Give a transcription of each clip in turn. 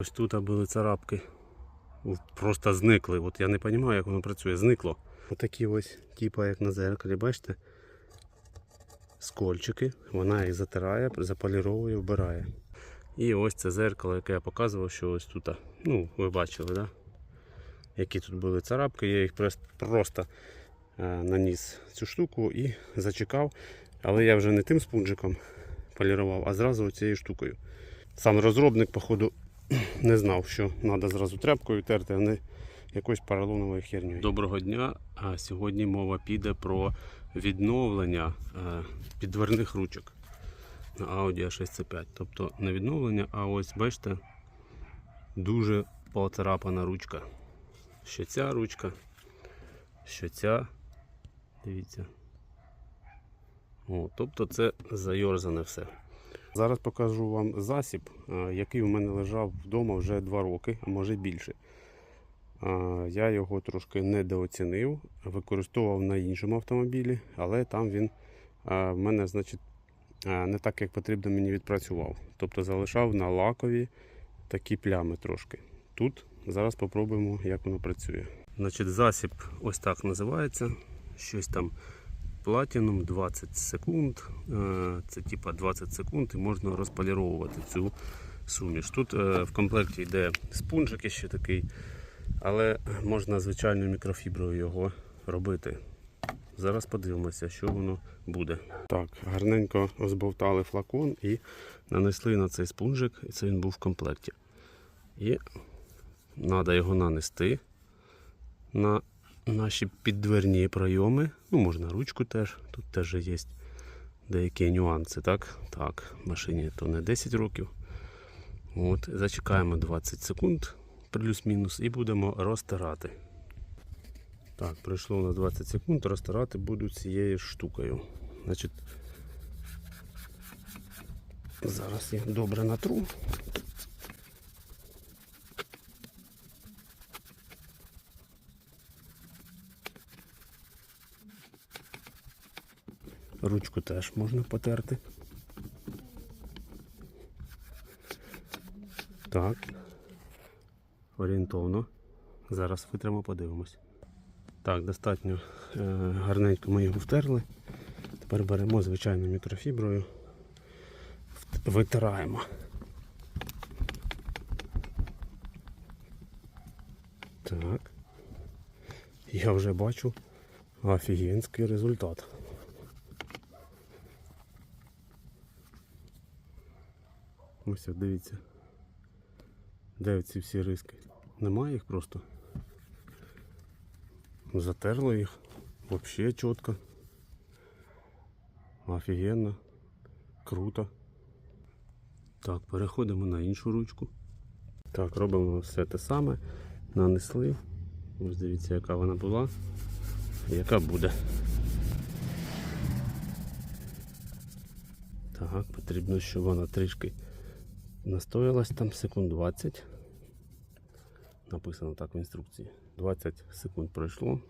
Ось тут були царапки. Просто зникли. От я не розумію, як воно працює. Зникло. Отакі ось, типа як на зеркалі, бачите? Скольчики. Вона їх затирає, заполіровує, вбирає. І ось це зеркало, яке я показував, що ось тут. Ну, ви бачили, да? які тут були царапки. Я їх просто е, наніс цю штуку і зачекав. Але я вже не тим спунжиком полірував, а зразу цією штукою. Сам розробник, походу, не знав, що треба зразу тряпкою терти, а не якоюсь поролоновою хернею. Доброго дня. Сьогодні мова піде про відновлення е, піддверних ручок на Audi a 6 c 5 Тобто не відновлення, а ось бачите, дуже поцарапана ручка. Що ця ручка, що ця. Дивіться. О, тобто це зайорзане все. Зараз покажу вам засіб, який у мене лежав вдома вже 2 роки, а може більше. Я його трошки недооцінив, використовував на іншому автомобілі, але там він в мене, значить, не так, як потрібно, мені відпрацював. Тобто залишав на лакові такі плями трошки. Тут зараз спробуємо, як воно працює. Значить, засіб ось так називається. Щось там Platinum 20 секунд. Е, Це типа 20 секунд і можна розполіровувати цю суміш. Тут е, в комплекті йде спунжик ще такий, але можна звичайною мікрофіброю його робити. Зараз подивимося, що воно буде. Так, гарненько розбовтали флакон і нанесли на цей спунжик, і це він був в комплекті. І треба його нанести на наші піддверні пройоми. Ну, можна ручку теж. Тут теж є деякі нюанси, так? Так, машині то не 10 років. От, зачекаємо 20 секунд, плюс-мінус, і будемо розтирати. Так, пройшло на 20 секунд, розтирати буду цією штукою. Значить, зараз я добре натру. Ручку теж можна потерти. Так. Орієнтовно. Зараз витримо, подивимось. Так, достатньо е, гарненько ми його втерли. Тепер беремо звичайною мікрофіброю, витираємо. Так. Я вже бачу офігенський результат. Ось дивіться. Де ці всі риски? Немає їх просто. Затерли їх. Взагалі чітко. Офігенно. Круто. Так, переходимо на іншу ручку. Так, робимо все те саме. Нанесли. Ось дивіться, яка вона була. Яка буде. Так, потрібно, щоб вона трішки настоялась там секунд 20. Написано так в інструкції. 20 секунд пройшло.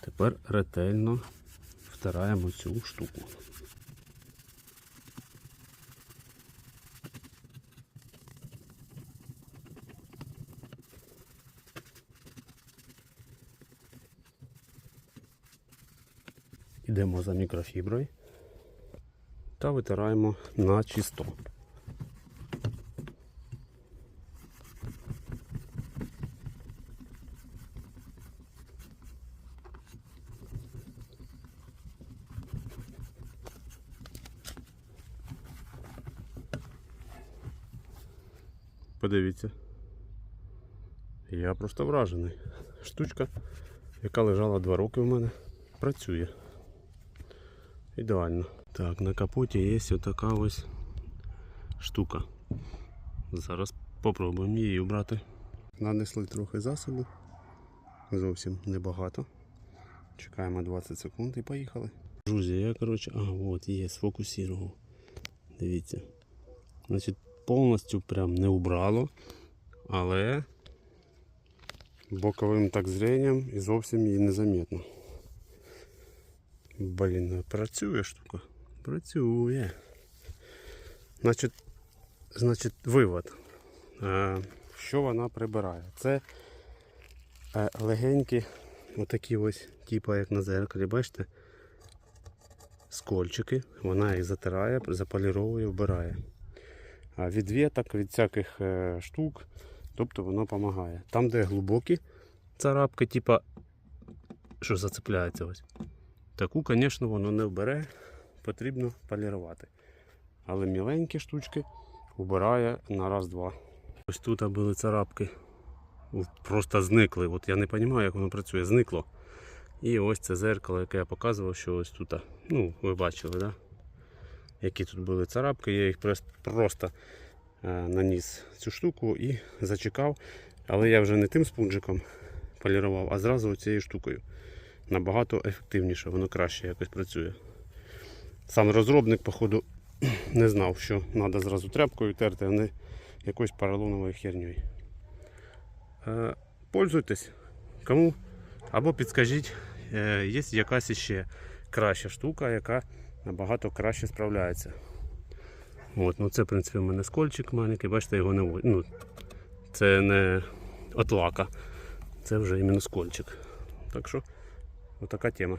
Тепер ретельно втираємо цю штуку. Ідемо за мікрофіброю та витираємо на чисто. Подивіться. Я просто вражений. Штучка, яка лежала два роки в мене, працює. Ідеально. Так, на капоті є ось така ось штука. Зараз попробуємо її обрати. Нанесли трохи засобу. Зовсім небагато. Чекаємо 20 секунд і поїхали. Друзі, я коротше, а от є, сфокусував. Дивіться. Значить, повністю прям не убрало, але боковим так зренням і зовсім її незаметно. Блін, працює штука. Працює. Значить, значить, вивод. Що вона прибирає? Це е, легенькі, отакі ось, типу як на зеркалі, бачите? Скольчики. Вона їх затирає, заполіровує, вбирає. А від віток, від всяких е, штук, тобто воно допомагає. Там, де глибокі царапки, типа, що зацепляється ось. Таку, звісно, воно не вбере, потрібно полірувати. Але міленькі штучки вбирає на раз-два. Ось тут були царапки. Просто зникли. От я не розумію, як воно працює. Зникло. І ось це зеркало, яке я показував, що ось тут. Ну, ви бачили, да? Які тут були царапки. Я їх просто е, наніс цю штуку і зачекав. Але я вже не тим спунжиком полірував, а зразу цією штукою. Набагато ефективніше, воно краще якось працює. Сам розробник, походу, не знав, що треба зразу тряпкою терти, а не якоюсь поролоновою хернею. Е, пользуйтесь. Кому? Або підскажіть, е, є якась іще краща штука, яка набагато краще справляється. От, ну це, в принципі, у мене скольчик маленький, бачите, його не ну, Це не отлака, це вже іменно скольчик. Так що, отака тема.